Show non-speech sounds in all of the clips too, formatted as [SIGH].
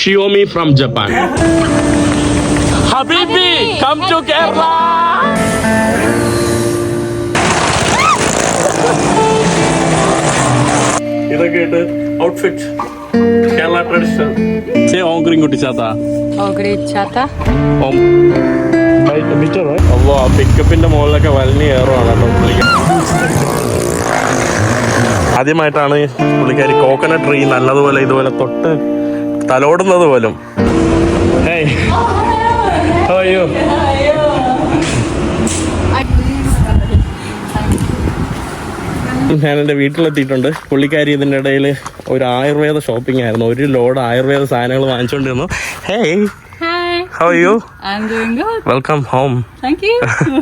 Xiaomi from Japan. Habibi, come to Kerala. ഇതൊക്കെ ഇട്ട് outfit Kerala traditional say ഓങ്ക്രിങ് കുട്ടിച്ചാത്ത Ogrichata. ഓം അല്ലോ ആ പിക്കപ്പിന്റെ മുകളിലൊക്കെ വലിഞ്ഞ് കയറുവാണ് കേട്ടോ പുള്ളിക്ക് ആദ്യമായിട്ടാണ് പുള്ളിക്കാരി കോക്കനട്ട് ട്രീ നല്ലതുപോലെ ഇതുപോലെ തൊട്ട് തലോടുന്നത് പോലും Hey. How are you? ഞാൻ എന്റെ വീട്ടിലെത്തിയിട്ടുണ്ട് പുള്ളിക്കാരി ഇതിന്റെ ഇടയിൽ ഒരു ആയുർവേദ ഷോപ്പിംഗ് ആയിരുന്നു ഒരു ലോഡ് ആയുർവേദ സാധനങ്ങൾ വാങ്ങിച്ചുകൊണ്ടിരുന്നു hey Hi. How you I'm doing good. Thank you.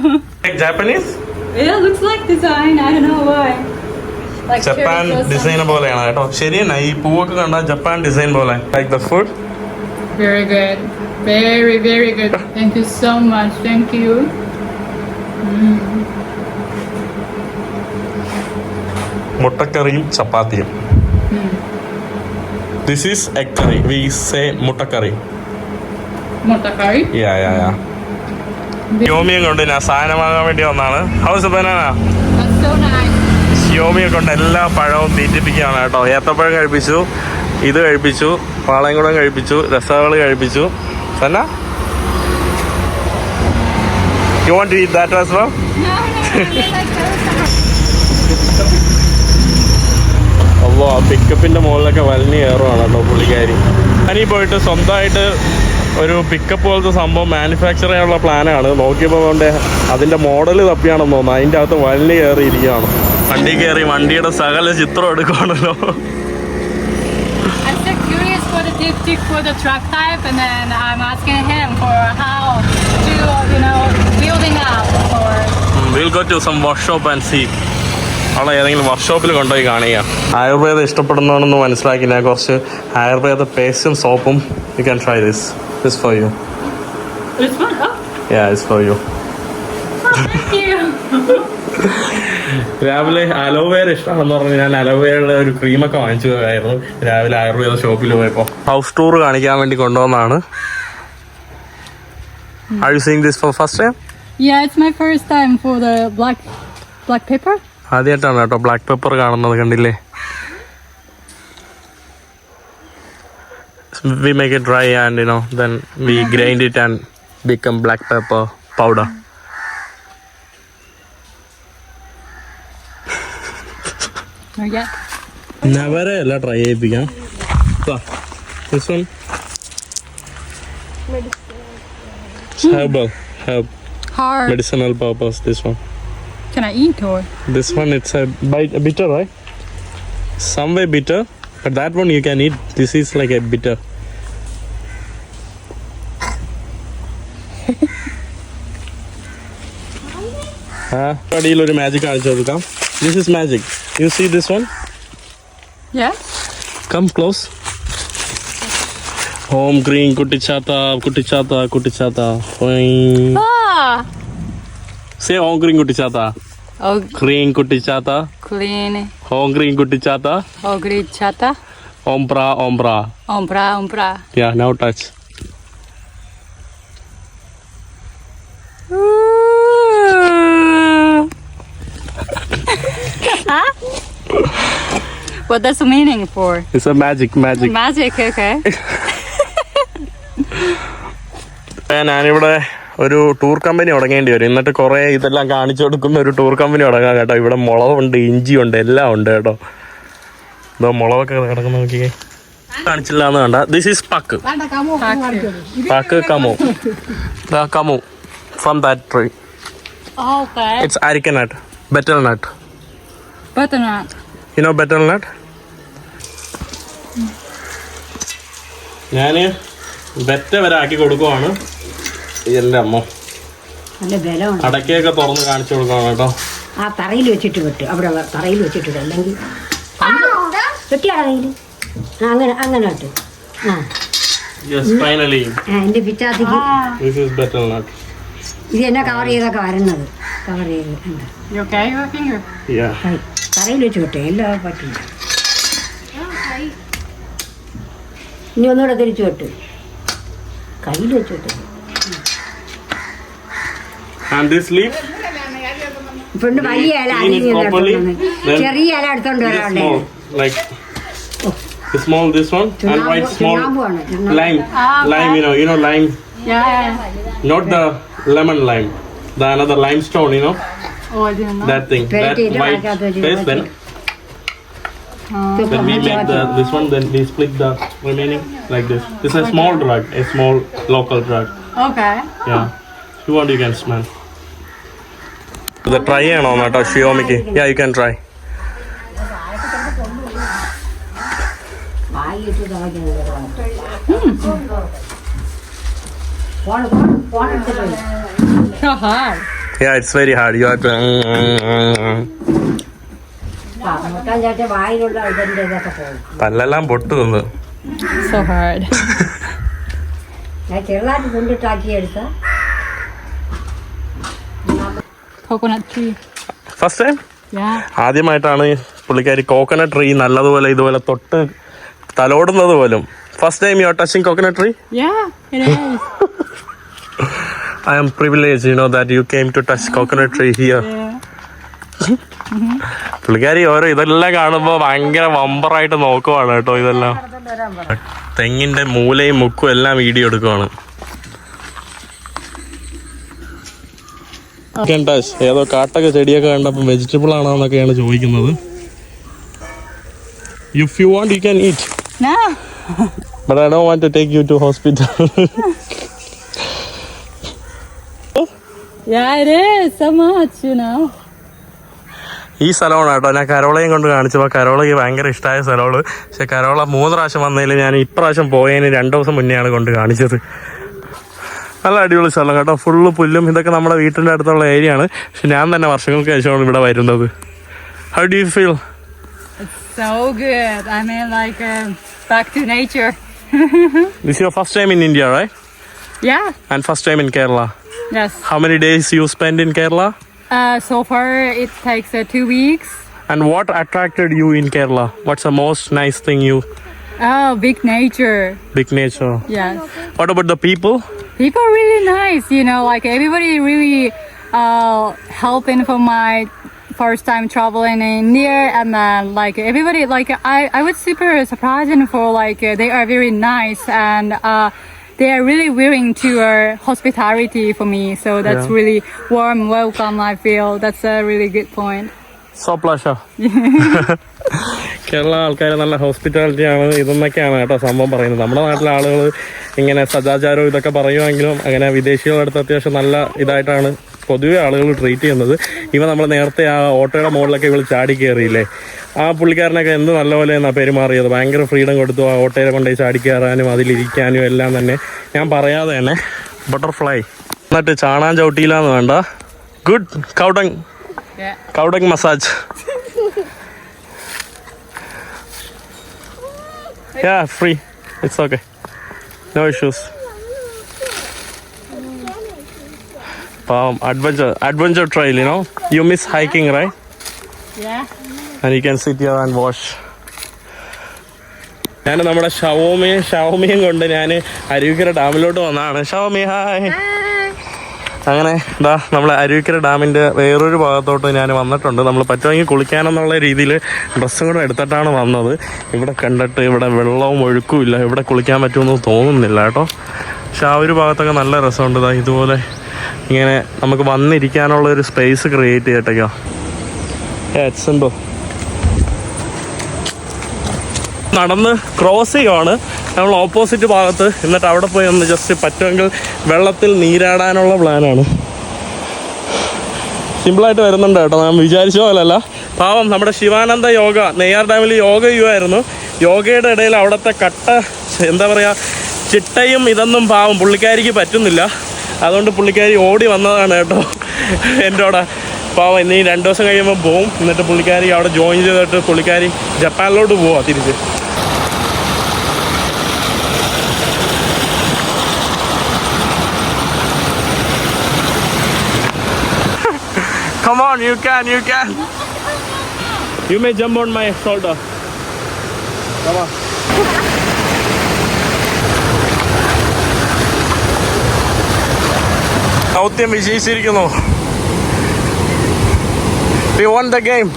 [LAUGHS] Japanese yeah, looks like design. I don't know why. Japan design പോലെയാണ് കേട്ടോ. ശരിയാണ് ഈ പൂവൊക്കെ കണ്ട ജപ്പാൻ ഡിസൈൻ പോലെ. Like the food Very good. Very, very good. Thank you so much. Thank you. മുട്ടക്കറിയും ചപ്പാത്തിയും. This is egg curry we say muttakkari. Muttakkari? Yeah യാ യാ യോമിയും കൊണ്ട് ഞാൻ സാധനം വാങ്ങാൻ വേണ്ടി വന്നാണ്. House banana. യോമിയെ കൊണ്ട് എല്ലാ പഴവും തീറ്റിപ്പിക്കുകയാണ് കേട്ടോ. ഏത്തപ്പഴം കഴിപ്പിച്ചു ഇത് കഴിപ്പിച്ചു പാളയംകുടം കഴിപ്പിച്ചു രസകൾ കഴിപ്പിച്ചു. സന്ന? You want to eat that as well ആ പിക്കപ്പിന്റെ മുകളിലൊക്കെ വലിഞ്ഞ് കയറുവാണ് കേട്ടോ പുള്ളിക്കാരി. ഞാനീ പോയിട്ട് സ്വന്തമായിട്ട് ഒരു പിക്കപ്പ് പോലത്തെ സംഭവം മാനുഫാക്ചർ ചെയ്യാനുള്ള പ്ലാനാണ് നോക്കിയപ്പോൾ അതിന്റെ മോഡൽ തപ്പിയാണെന്ന് തോന്നുന്നു. അതിന്റെ അകത്ത് വലിഞ്ഞ് കയറിയിരിക്കുകയാണ്. വണ്ടി കയറി വണ്ടിയുടെ സകല ചിത്രം curious for the diptych for the truck type, and then I'm asking him for how to, you know, building up or we'll go to some workshop and see അവിടെ ഏതെങ്കിലും വർക്ക്ഷോപ്പിൽ കൊണ്ടുപോയി കാണുക ആയുർവേദം ഇഷ്ടപ്പെടുന്നതാണെന്ന് മനസ്സിലാക്കി ഞാൻ കുറച്ച് ആയുർവേദ പേസ്റ്റും സോപ്പും you can try this this for you. Oh, is for you. രാവിലെ അലോവേര ഇഷ്ടമാണെന്ന് പറഞ്ഞ് ഞാൻ അലോവേരയുടെ ഒരു ക്രീമൊക്കെ വാങ്ങിച്ചു പോയായിരുന്നു രാവിലെ ആയുർവേദ ഷോപ്പിൽ പോയപ്പോൾ ഹൗസ് ടൂർ കാണിക്കാൻ വേണ്ടി കൊണ്ടുവന്നാണ്. Are you seeing this for first time? Yeah, it's my first time for the black black pepper. ആദ്യമായിട്ടാണ് കേട്ടോ ബ്ലാക്ക് പെപ്പർ കാണുന്നത് കണ്ടില്ലേ? We make it dry and you know then we grind it and become black pepper powder Oh yeah. നവരെ അല്ല try ചെയ്യിപ്പിക്കാം this one Hard. medicinal purpose this one Can I eat or? this one it's a bite a bitter right some way bitter but that one you can eat this is like a bitter ആ അടിയിൽ ഒരു magic കാണിച്ചു കൊടുക്കാം this is magic You see this one? Yeah. Come close. Home green, kutichata, kutichata, kutichata. Oing. Ah. Say home green, kutichata. Oh. Green, kutichata. Clean. Home green, kutichata. Home green, chata. Ombra, ombra. Ombra, ombra. Yeah, now touch. Ooh. [LAUGHS] What does the meaning for? It's a magic, magic. Magic, okay. [LAUGHS] ഞാനിവിടെ ഒരു tour company തുടങ്ങേണ്ടി വരും. എന്നിട്ട് കുറേ ഇതെല്ലാം കാണിച്ചു കൊടുക്കുന്ന ഒരു tour company തുടങ്ങാം കേട്ടോ. ഇവിടെ മുളകുണ്ട് ഇഞ്ചിയുണ്ട് എല്ലാം ഉണ്ട് കേട്ടോ. ഇതോ മുളകൊക്കെ കിടക്കുന്ന നോക്കിയേ കാണിച്ചില്ല എന്ന് വേണ്ട. ദിസ് ഈസ് പക്ക് പക്ക് കമു. കമു. From that tree. It's areca nut betel nut Butternut. You know betel nut ഞാൻ ബെറ്റ വരെ ആക്കി കൊടുക്കുവാണ്. ഇതെല്ലാം അമ്മ. അടക്കയൊക്കെ തുറന്ന് കാണിച്ചു കൊടുക്കണം കേട്ടോ. ആ തറയിൽ വെച്ചിട്ട് വെട്ട്. അവിടെ തറയിൽ വെച്ചിട്ട് വിട്ടു അല്ലെങ്കിൽ വെട്ടിയാടാ ആ അങ്ങനെ അങ്ങനെ വെട്ട്. ആ. യെസ് ഫൈനലി ആ, എന്റെ ദിസ് ഈസ് ബെറ്റർ നട്ട് ഇത് എന്നെ കവർ ചെയ്തൊക്കെ വരുന്നത് കവർ ചെയ്ത് കണ്ടോ? You okay? Your finger? യാ കൈ തറയിൽ വെച്ച് വിട്ടേ എല്ലാം പറ്റില്ല ഇനി ഒന്നുകൂടെ തിരിച്ചു വിട്ട് കയ്യിൽ വെച്ച് വിട്ടു And this leaf ഇപ്പണ്ട് വലിയ ഇല ചെറിയ ഇല എടുത്തോണ്ട് വരാണ്ടേ small, the small this one and white small lime, Ah, lime. You know, you know lime, yeah, Yeah. not the lemon lime, the another limestone. You know Oh, I didn't know. that thing, that Pretty, you know, white I got the- paste. Then, Uh, then we make the this one. Then we split the remaining like this. This is a small drug, a small local drug. okay. Yeah. If you want, you can smell. ഇത് try ചെയ്യണോ കേട്ടോ ഷിയോമിക്ക് yeah U can try വായിട്ട് തിളയ്ക്കുന്നത് phone phone phone എടുത്തിട്ട് പോയി. So [LAUGHS] hard. Hard ആ, മുട്ടാൻ ചേട്ടൻ വായിലുള്ള ഇതിന്റെ ഇതൊക്കെ പോകും. പല്ലെല്ലാം പൊട്ടു നിന്ന് So hard. [LAUGHS] ഞാൻ ചെറുതായിട്ട് കൊണ്ടിട്ടാക്കി എടുത്ത. Coconut tree. First time Yeah. ആദ്യമായിട്ടാണ് പുള്ളിക്കാരി കോക്കനട്ട് ട്രീ നല്ലതുപോലെ ഇതുപോലെ തൊട്ട് തലോടുന്നത് പോലും. First time you are touching coconut tree Yeah, it privileged, I know, privilege you know that you coconut here yeah. പുള്ളിക്കാരി ഓരോ ഇതെല്ലാം കാണുമ്പോൾ ഭയങ്കര വമ്പറായിട്ട് നോക്കുവാണ് കേട്ടോ ഇതെല്ലാം. തെങ്ങിന്റെ മൂലയും മുക്കും എല്ലാം വീഡിയോ എടുക്കുവാണ്. ഏതോ കാട്ടൊക്കെ ചെടിയൊക്കെ കണ്ടപ്പോൾ വെജിറ്റബിൾ ആണോ എന്നൊക്കെയാണ് ചോദിക്കുന്നത്. If you want you can eat No. But I do want to take you to hospital Yeah, it is so much, you know. ഈ സ്ഥലമാണ് കേട്ടോ. ഞാൻ കരോളയും കൊണ്ട് കാണിച്ചപ്പോൾ കരോളയ്ക്ക് ഭയങ്കര ഇഷ്ടമായ സ്ഥലമാണ്. പക്ഷെ കരോള മൂന്ന് പ്രാവശ്യം വന്നതിൽ ഞാൻ ഇപ്രാവശ്യം പോയതിന് രണ്ട് ദിവസം മുന്നെയാണ് കൊണ്ട് കാണിച്ചത്. നല്ല അടിപൊളി സ്ഥലം കേട്ടോ. ഫുള്ള് പുല്ലും ഇതൊക്കെ നമ്മുടെ വീട്ടിന്റെ അടുത്തുള്ള ഏരിയ ആണ്. പക്ഷെ ഞാൻ തന്നെ വർഷങ്ങൾക്ക് ശേഷമാണ് ഇവിടെ വരുന്നത്. How do you feel So good. I mean, like, um, back to nature. This your first time in India right Yeah. And first time in Kerala Yes. How many days you spend in Kerala? Uh, so far, it takes uh, two weeks. And what attracted you in Kerala? What's the most nice thing you? Oh, big nature. Big nature. Yes. What about the people? People really nice. You know, like everybody really uh, helping for my first time traveling in India, and then like everybody, like I, I was super surprised for like uh, they are very nice and. Uh, they are really willing to uh, hospitality for me so that's Yeah. really warm welcome I feel that's a really good point so pleasure. [LAUGHS] Kerala ആൾക്കാർ നല്ല hospitality ആണ് ഇതെന്നൊക്കെയാണ് കേട്ടോ സംഭവം പറയുന്നത് നമ്മുടെ നാട്ടിലെ ആളുകൾ ഇങ്ങനെ സദാചാരവും ഇതൊക്കെ പറയുമെങ്കിലും അങ്ങനെ വിദേശികളുടെ അടുത്ത് അത്യാവശ്യം നല്ല ഇതായിട്ടാണ് പൊതുവെ ആളുകൾ ട്രീറ്റ് ചെയ്യുന്നത് ഇവ നമ്മൾ നേരത്തെ ആ ഓട്ടോയുടെ മുകളിലൊക്കെ ഇവൾ ചാടി കയറിയില്ലേ ആ പുള്ളിക്കാരനൊക്കെ എന്ത് നല്ലപോലെ എന്നാ പെരുമാറിയത്? ഭയങ്കര ഫ്രീഡം കൊടുത്തു ആ ഓട്ടോയെ കൊണ്ടുപോയി ചാടി കയറാനും അതിലിരിക്കാനും എല്ലാം തന്നെ. ഞാൻ പറയാതെ തന്നെ. ബട്ടർഫ്ലൈ എന്നിട്ട് ചാണാൻ ചവിട്ടിയില്ലാന്ന് വേണ്ട. Good cow dung cow dung massage free yeah, free. It's okay. No issues. Um, adventure, adventure trail. You know, you miss hiking, right? yeah. And you can sit here and wash. ഞാൻ നമ്മുടെ ഷവോമിയും ഷവോമിയും കൊണ്ട് ഞാൻ അരുവിക്കര ഡാമിലോട്ട് വന്നതാണ്. Xiaomi hi അങ്ങനെ ഇതാ നമ്മൾ അരുവിക്കര ഡാമിന്റെ വേറൊരു ഭാഗത്തോട്ട് ഞാൻ വന്നിട്ടുണ്ട്. നമ്മൾ പറ്റുമെങ്കിൽ കുളിക്കാനെന്നുള്ള രീതിയിൽ ഡ്രസ്സും കൂടെ എടുത്തിട്ടാണ് വന്നത്. ഇവിടെ കണ്ടിട്ട് ഇവിടെ വെള്ളവും ഒഴുക്കുമില്ല ഇവിടെ കുളിക്കാൻ പറ്റുമെന്ന് തോന്നുന്നില്ല കേട്ടോ. പക്ഷെ ആ ഒരു ഭാഗത്തൊക്കെ നല്ല രസമുണ്ട്. ഇതാ ഇതുപോലെ ഇങ്ങനെ നമുക്ക് വന്നിരിക്കാനുള്ള ഒരു സ്പേസ് ക്രിയേറ്റ് ചെയ്യട്ടോ സിമ്പിൾ നടന്ന് ക്രോസ് ചെയ്യുവാണ്. നമ്മൾ ഓപ്പോസിറ്റ് ഭാഗത്ത് എന്നിട്ട് അവിടെ പോയി ഒന്ന് ജസ്റ്റ് പറ്റുമെങ്കിൽ വെള്ളത്തിൽ നീരാടാനുള്ള പ്ലാനാണ് സിമ്പിളായിട്ട് വരുന്നുണ്ട് കേട്ടോ. ഞാൻ വിചാരിച്ച പോലല്ല പാവം നമ്മുടെ ശിവാനന്ദ യോഗ നെയ്യാർ ഡാമിൽ യോഗ ചെയ്യുമായിരുന്നു യോഗയുടെ ഇടയിൽ അവിടുത്തെ കട്ട എന്താ പറയുക ചിട്ടയും ഇതൊന്നും പാവം പുള്ളിക്കാരിക്ക് പറ്റുന്നില്ല. അതുകൊണ്ട് പുള്ളിക്കാരി ഓടി വന്നതാണ് കേട്ടോ എന്റെ അവിടെ ഇന്ന് ഇനി രണ്ട് ദിവസം കഴിയുമ്പോൾ പോവും എന്നിട്ട് പുള്ളിക്കാരി അവിടെ ജോയിൻ ചെയ്തിട്ട് പുള്ളിക്കാരി ജപ്പാനിലോട്ട് പോവാ തിരിച്ച് Come on, you can, you can. You may jump on my shoulder. Come on. ദൗത്യം വിജയിച്ചിരിക്കുന്നു. We won the game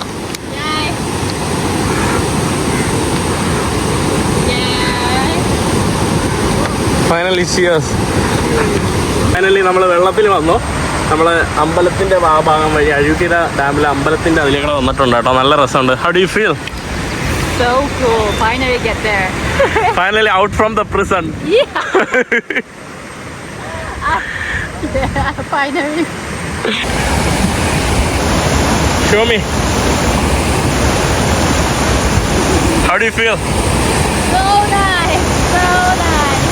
finally cheers finally നമ്മൾ വെള്ളത്തിൽ വന്നു. നമ്മൾ അമ്പലത്തിന്റെ ആ ഭാഗം വഴി അഴുകിര ഡാമിലെ അമ്പലത്തിന്റെ അതിലേക്കൂടെ വന്നിട്ടുണ്ട് കേട്ടോ. നല്ല രസമുണ്ട്. How do you feel So cool. Finally get there. Finally out from the prison [LAUGHS] Yeah, [LAUGHS] finally. Show me how do you feel So nice. So nice.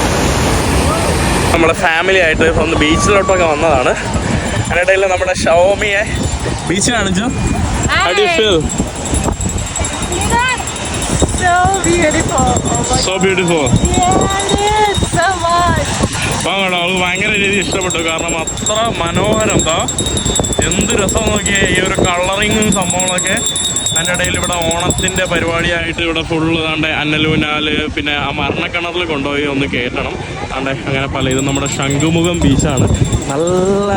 നമ്മുടെ ഫാമിലി ആയിട്ട് ഒന്ന് ബീച്ചിലോട്ടൊക്കെ വന്നതാണ് അതിനിടയിൽ നമ്മുടെ ഷവോമിയെ ബീച്ച് കാണിച്ചു you feel See that? So beautiful. Oh my so beautiful Yeah, it is. So much. അപ്പം കേട്ടോ അവൾക്ക് ഭയങ്കര രീതിയിൽ ഇഷ്ടപ്പെട്ടു. കാരണം അത്ര മനോഹരം. എന്താ എന്ത് രസം നോക്കിയാൽ ഈ ഒരു കളറിങ്ങും സംഭവങ്ങളൊക്കെ അതിന്റെ ഇടയിൽ ഇവിടെ ഓണത്തിന്റെ പരിപാടിയായിട്ട് ഇവിടെ ഫുള്ള് കണ്ടേ അന്നലൂനാല് പിന്നെ ആ മരണക്കിണറിൽ കൊണ്ടുപോയി ഒന്ന് കയറ്റണം കണ്ടേ അങ്ങനെ പല ഇത് നമ്മുടെ ശംഖുമുഖം ബീച്ചാണ്. നല്ല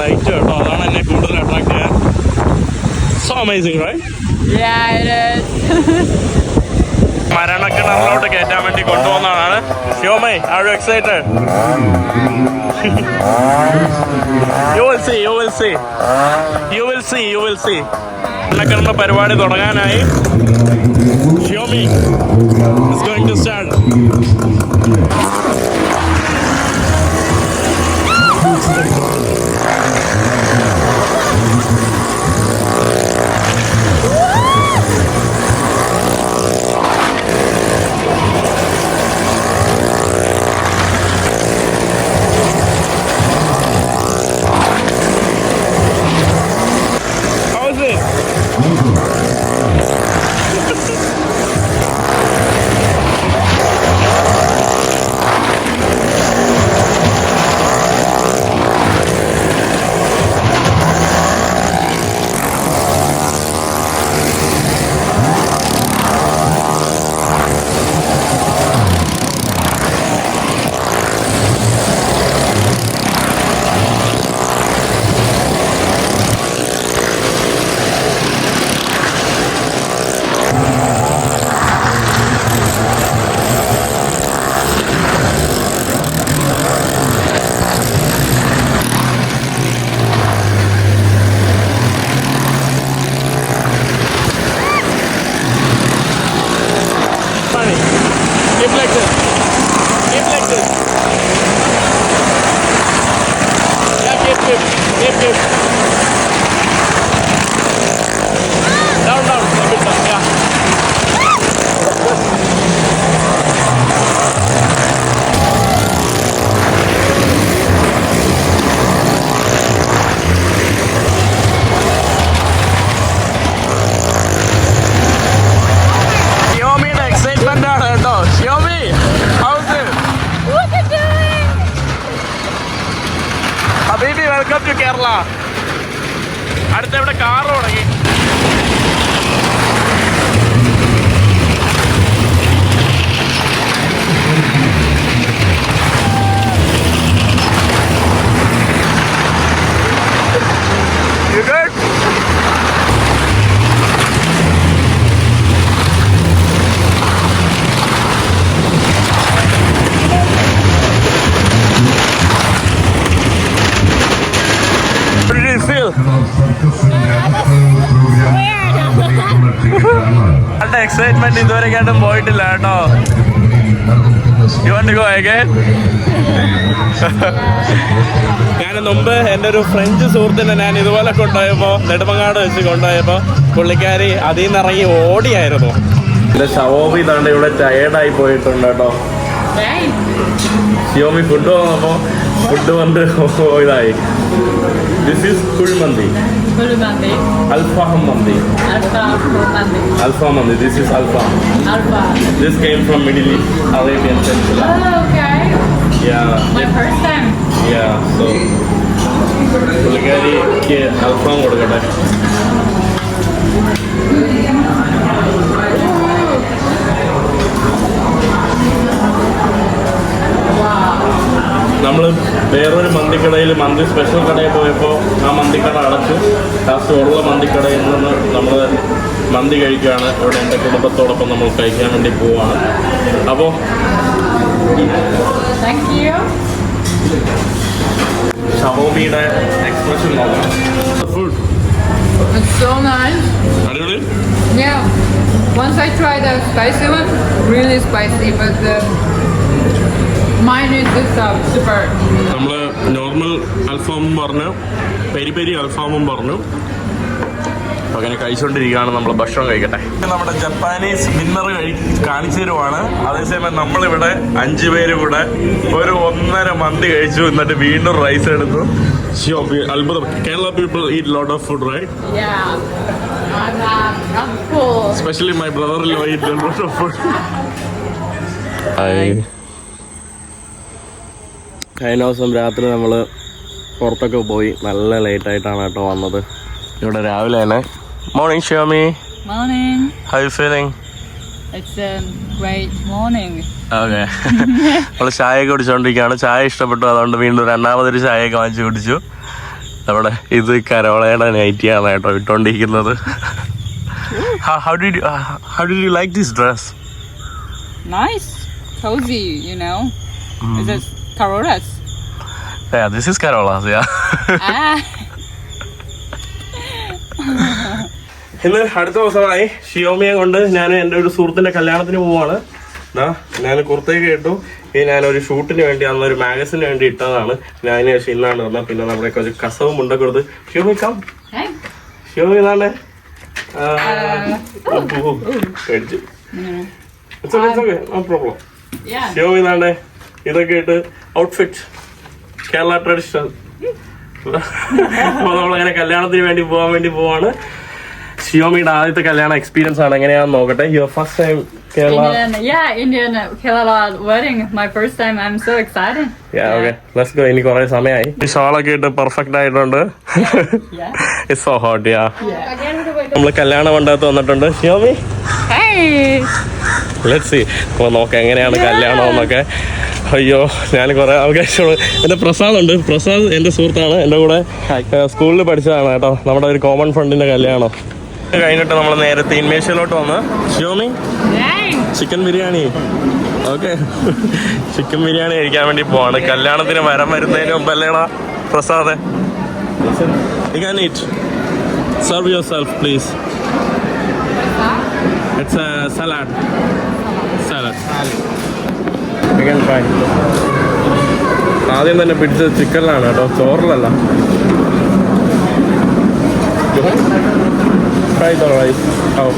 ലൈറ്റ് കേട്ടോ. അതാണ് എന്നെ കൂടുതൽ അട്രാക്ട് ചെയ്യാൻ. So amazing. [LAUGHS] മരണക്കിണറിലോട്ട് കയറ്റാൻ വേണ്ടി കൊണ്ടുപോകുന്നതാണ്. യോമൈ are you excited? you will see, you will see. You will see, you will see. മരണക്കിണറിന്റെ പരിപാടി തുടങ്ങാനായി Shiomi is going to start welcome to Kerala അടുത്ത ഇവിടെ കാർ തുടങ്ങി You good? What നല്ല എക്സൈറ്റ്മെന്റ് ഇതുവരെ കേട്ടും പോയിട്ടില്ല കേട്ടോ. യു വണ്ട് ഗോ അഗൈൻ ഞാൻ മുമ്പ് എന്റെ ഒരു ഫ്രഞ്ച് സുഹൃത്തിനെ ഞാൻ ഇതുപോലെ കൊണ്ടുപോയപ്പോൾ നെടുമങ്ങാട് വെച്ച് കൊണ്ടുപോയപ്പോൾ പുള്ളിക്കാരി അതിൽ നിന്ന് ഇറങ്ങി ഓടിയായിരുന്നു. എന്റെ ഷവോബി താണ്ട് ഇവിടെ ടയേർഡായി പോയിട്ടുണ്ട് കേട്ടോ. ഷിയോമി ഫുഡ് വന്നപ്പോൾ ഫുഡ് വന്ന് ഇതായി. This is kuzhimanthi Bulumandi. Alfaham mandi Alpha Bulumandi. Alpha Mandi, this is Alpha. Alpha. This came from Middle East, Arabian നമ്മൾ വേറൊരു മന്തിക്കടയിൽ മന്തി സ്പെഷ്യൽ കടയിൽ പോയപ്പോൾ ആ മന്തിക്കട അടച്ച് ലാസ്റ്റ് ഉള്ള മന്തിക്കടയിൽ നിന്ന് നമ്മൾ മന്തി കഴിക്കുകയാണ് ഇവിടെ എന്റെ കുടുംബത്തോടൊപ്പം നമ്മൾ കഴിക്കാൻ വേണ്ടി പോവാണ് അപ്പോൾ. ഷവോമിയുടെ എക്സ്പ്രഷൻ നോക്കാം ഫുഡ് It's so nice. അടിപൊളി Yeah. Once I tried the spicy one, really spicy, but the നമ്മൾ നോർമൽ അൽഫാമും പറഞ്ഞു പെരി പെരി അൽഫാമും പറഞ്ഞു. അങ്ങനെ കഴിച്ചുകൊണ്ടിരിക്കുകയാണ് നമ്മൾ ഭക്ഷണം കഴിക്കട്ടെ. നമ്മുടെ ജപ്പാനീസ് ഡിന്നർ കാണിച്ചു തരുവാണ്. അതേസമയം നമ്മളിവിടെ അഞ്ചു പേര് കൂടെ ഒരു ഒന്നര മന്തി കഴിച്ചു എന്നിട്ട് വീണ്ടും റൈസ് എടുത്തു. അത്ഭുതം. Kerala people eat lot of food right specially my brother lot of food കഴിഞ്ഞ ദിവസം രാത്രി നമ്മൾ പുറത്തൊക്കെ പോയി നല്ല ലേറ്റ് ആയിട്ടാണ് കേട്ടോ വന്നത്. ഇവിടെ രാവിലെ തന്നെ. Morning Shiomi morning how you feeling. Okay നമ്മൾ ചായയൊക്കെ കുടിച്ചോണ്ടിരിക്കുകയാണ്. ചായ ഇഷ്ടപ്പെട്ടു. അതുകൊണ്ട് വീണ്ടും രണ്ടാമതൊരു ചായയൊക്കെ വാങ്ങിച്ചു കുടിച്ചു. നമ്മുടെ ഇത് കരോളയുടെ നൈറ്റിയാണ് കേട്ടോ ഇട്ടോണ്ടിരിക്കുന്നത്. How did how did you like this dress Nice. Cozy, you know. It Carolas? This is Carola's yeah ah. ഇന്ന് അടുത്ത ദിവസമായി ഷിയോമിയെ കൊണ്ട് ഞാൻ എന്റെ ഒരു സുഹൃത്തിന്റെ കല്യാണത്തിന് പോവാണ് ദാ ഞാൻ കുർത്തേക്ക് ഇട്ടു. ഈ ഞാനൊരു ഷൂട്ടിന് വേണ്ടി അന്ന് ഒരു മാഗസിന് വേണ്ടി ഇട്ടതാണ്. ഞാൻ അതിന് ശേഷം ഇന്നാണ് വന്നത് പിന്നെ നമ്മുടെ കുറച്ച് കസവും മുണ്ടൊക്കെ കൊടുത്ത് ഷിയോമി കം. ഷിയോമി ഇതാണ്ട് പേടിച്ചു. It's okay it's okay no problem Yeah. Shiomi ഇതാണ്ട് ഇതൊക്കെ ആയിട്ട് ഔട്ട്ഫിറ്റ് കേരള ട്രഡീഷണൽ അപ്പോൾ നമ്മളങ്ങനെ കല്യാണത്തിന് വേണ്ടി പോകാൻ വേണ്ടി പോവാണ്. ഷിയോമിയുടെ ആദ്യത്തെ കല്യാണ എക്സ്പീരിയൻസ് ആണ് എങ്ങനെയാണെന്ന് നോക്കട്ടെ. Your first time Kerala Indian, yeah, Indian Kerala wedding. My first time. I'm so excited. Okay let's go ഇനി കുറെ സമയമായി ഈ ഷോളൊക്കെ ഇട്ട് പെർഫെക്റ്റ് ആയിട്ടുണ്ട്. ഇറ്റ്സ് സോ ഹോട്ട് യാ നമ്മൾ കല്യാണ മണ്ഡപത്ത് വന്നിട്ടുണ്ട്. Xiaomi Hey. ലെറ്റ് സി അപ്പോൾ നോക്കാം എങ്ങനെയാണ് കല്യാണം എന്നൊക്കെ. അയ്യോ ഞാൻ കുറേ അവകാശമുള്ള എന്റെ പ്രസാദ് ഉണ്ട്. പ്രസാദ് എന്റെ സുഹൃത്താണ്. എന്റെ കൂടെ സ്കൂളിൽ പഠിച്ചതാണ് കേട്ടോ. നമ്മുടെ ഒരു കോമൺ ഫ്രണ്ടിന്റെ കല്യാണം. കഴിഞ്ഞിട്ട് നമ്മൾ നേരെ തീൻമേശയിലോട്ട് വന്ന്. Shiomi. Chicken biryani. Okay chicken biryani കഴിക്കാൻ വേണ്ടി പോവാണ്. കല്യാണത്തിന് വരം വരുന്നതിന് മുമ്പല്ലേടാ Prasad? You can eat. Serve yourself, please. It's a salad. Salad. You can try. ആദ്യം തന്നെ പിടിച്ചത് ചിക്കനിലാണ് കേട്ടോ ചോറിലല്ല the rice. Oh.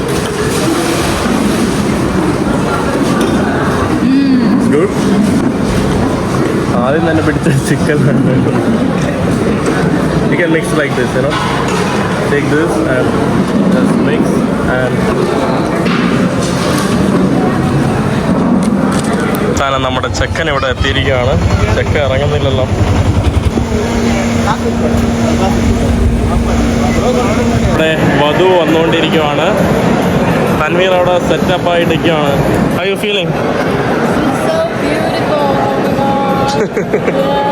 Good. ആദ്യം തന്നെ പിടിച്ച You can mix like this, you know. Take this and just mix and നമ്മുടെ ചെക്കൻ ഇവിടെ എത്തിയിരിക്കുകയാണ് ചെക്ക ഇറങ്ങുന്നില്ലല്ലോ ഇവിടെ വധു വന്നുകൊണ്ടിരിക്കുവാണ് തൻവീർ അവിടെ setup ആയിട്ടിരിക്കുകയാണ് I you feeling. Oh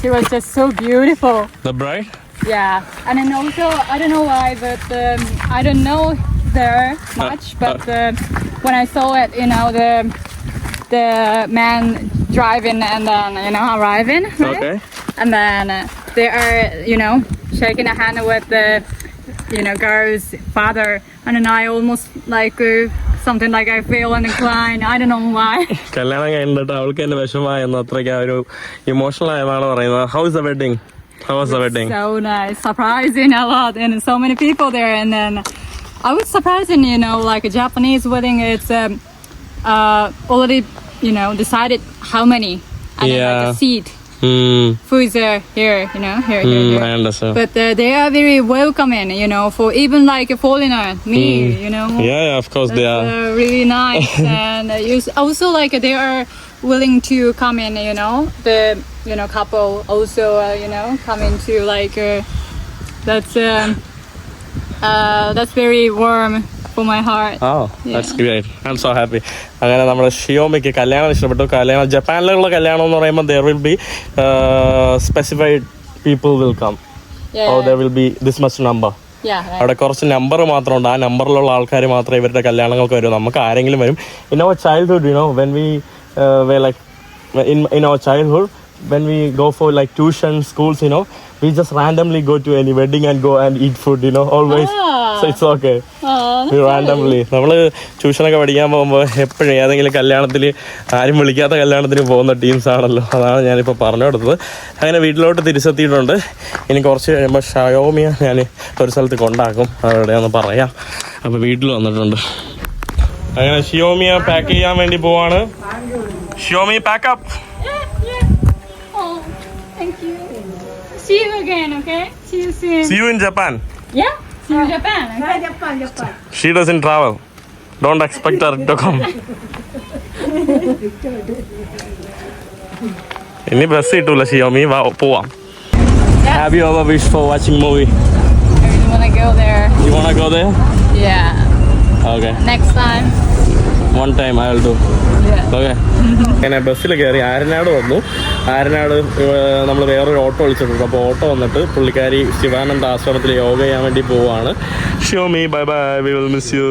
she was just so beautiful. The bride? Yeah, and then also I don't know why, but um, I don't know there much. uh, But uh, when I saw it, you know the the man driving and then you know arriving, right? Okay and then uh, they are you know shaking a hand with the you know girl's father, and then I almost like uh, something like I feel inclined. I don't know why. [LAUGHS] കല്യാണം കഴിഞ്ഞിട്ട് അവൾക്ക് എന്നെ വിഷമായെന്ന് അത്രയ്ക്ക് ആ ഒരു emotional ആയെന്നാണ് പറയുന്നത് how is the wedding how was the wedding so nice, surprising a lot, and so many people there. And then I was surprising, you know, like a Japanese wedding, it's um, uh, already, you know, decided how many and then, like a seat. Mm, Who is there? Here, you know, here, here, mm, here. I understand. But uh, they are very welcoming, you know, for even like a foreigner, me, hmm. you know. yeah, yeah, of course they are. Uh, really nice [LAUGHS] and uh, you s- also like they are willing to come in you know the you know couple also uh, you know come into like uh, that's um, uh, that's very warm for my heart. Oh, yeah. that's great. I'm so happy. അങ്ങനെ നമ്മുടെ ഷിയോമിക്ക് കല്യാണം ഇഷ്ടപ്പെട്ടു കല്യാണം ജപ്പാനിലുള്ള കല്യാണം എന്ന് പറയുമ്പോൾ there will be specified people will come. Oh there will be this much number. അവിടെ കുറച്ച് നമ്പർ മാത്രമുണ്ട് ആ നമ്പറിലുള്ള ആൾക്കാർ മാത്രമേ ഇവരുടെ കല്യാണങ്ങൾക്ക് വരും നമുക്ക് ആരെങ്കിലും വരും in our childhood you know when we like in in our childhood when we go for like tuition schools you know we just randomly go to any wedding and go and eat food you know always so it's okay we randomly. നമ്മൾ ട്യൂഷനൊക്കെ പഠിക്കാൻ പോകുമ്പോൾ എപ്പോഴും ഏതെങ്കിലും കല്യാണത്തിൽ ആരും വിളിക്കാത്ത കല്യാണത്തിന് പോകുന്ന ടീംസ് ആണല്ലോ. അതാണ് ഞാനിപ്പോൾ പറഞ്ഞു കൊടുത്തത്. അങ്ങനെ വീട്ടിലോട്ട് തിരിച്ചെത്തിയിട്ടുണ്ട്. ഇനി കുറച്ച് കഴിയുമ്പോൾ ഷയോമിയ ഞാൻ ഒരു സ്ഥലത്ത് കൊണ്ടാക്കും. അവിടെയൊന്ന് പറയാം. അപ്പോൾ വീട്ടിൽ വന്നിട്ടുണ്ട്. അങ്ങനെ ഷിയോമിയ പാക്ക് ചെയ്യാൻ വേണ്ടി പോവാണ്. Shiomi pack up thank you. See you again, okay? See you soon. See you in Japan Yeah. See you in Japan. Okay? She does in travel don't expect her to come ഇനി bus കിട്ടൂല Shiomi വാ പോവാം have you ever wish for watching movie I really want to go there. You won't go there Yeah. Okay Next time. One time I will do Yeah. Okay അങ്ങനെ ബസ്സിൽ കയറി ആരനാട് വന്നു ആരനാട് നമ്മൾ വേറൊരു ഓട്ടോ വിളിച്ചിട്ടുണ്ട്. അപ്പോൾ ഓട്ടോ വന്നിട്ട് പുള്ളിക്കാരി ശിവാനന്ദ ആശ്രമത്തിൽ യോഗ ചെയ്യാൻ വേണ്ടി പോവാണ്. Shiomi bye bye we will miss you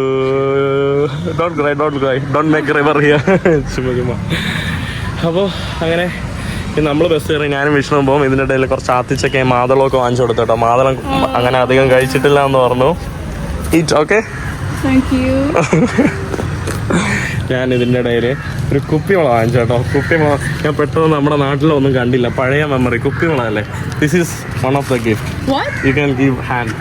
don't cry don't cry don't make river here ചുമ്മാ ചുമ്മാ. അപ്പോൾ അങ്ങനെ നമ്മൾ ബസ് കയറി ഞാനും വിഷ്ണു പോകും ഇതിന്റെ ഇടയിൽ കുറച്ച് ആത്തിച്ചൊക്കെ മാതളമൊക്കെ വാങ്ങിച്ചു കൊടുത്തു കേട്ടോ. മാതളം അങ്ങനെ അധികം കഴിച്ചിട്ടില്ല എന്ന് പറഞ്ഞു ഈ ഓക്കെ. [LAUGHS] ഞാൻ ഇതിന്റെ ഇടയിൽ ഒരു കുപ്പിമുള വാങ്ങിച്ചു കേട്ടോ കുപ്പിമുള ഞാൻ പെട്ടെന്ന് നമ്മുടെ നാട്ടിലൊന്നും കണ്ടില്ല. പഴയ മെമ്മറി കുപ്പിമുള അല്ലേ this is one of the gift? You can give hand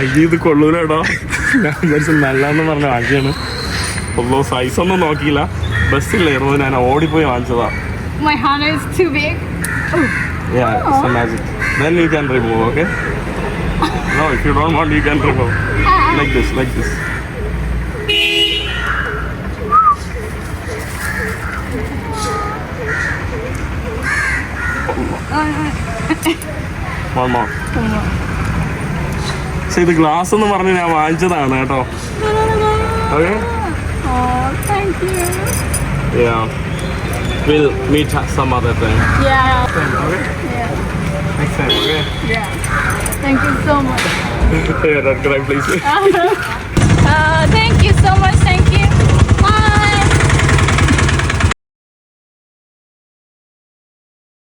അയ്യോ ഇത് കൊള്ളൂല കേട്ടോ. ഞാൻ വിചാരിച്ചു നല്ലതെന്ന് പറഞ്ഞ വാങ്ങിയാണ് ഒന്നോ സൈസ് ഒന്നും നോക്കിയില്ല. ബസ്സിലായിരുന്നു ഞാൻ ഓടിപ്പോയി വാങ്ങിച്ചതാ. My hand is too big. Magic then you can remove okay no if you don't want you can remove Like this like this One more. പക്ഷെ ഇത് ഗ്ലാസ് എന്ന് പറഞ്ഞ് ഞാൻ വാങ്ങിച്ചതാണ് കേട്ടോ okay Oh, thank you. Yeah. We'll meet some other time. Yeah. Okay? Yeah. Next time, okay? Yeah. Thank you so much. [LAUGHS] yeah, that please. [LAUGHS] Uh, thank you so much.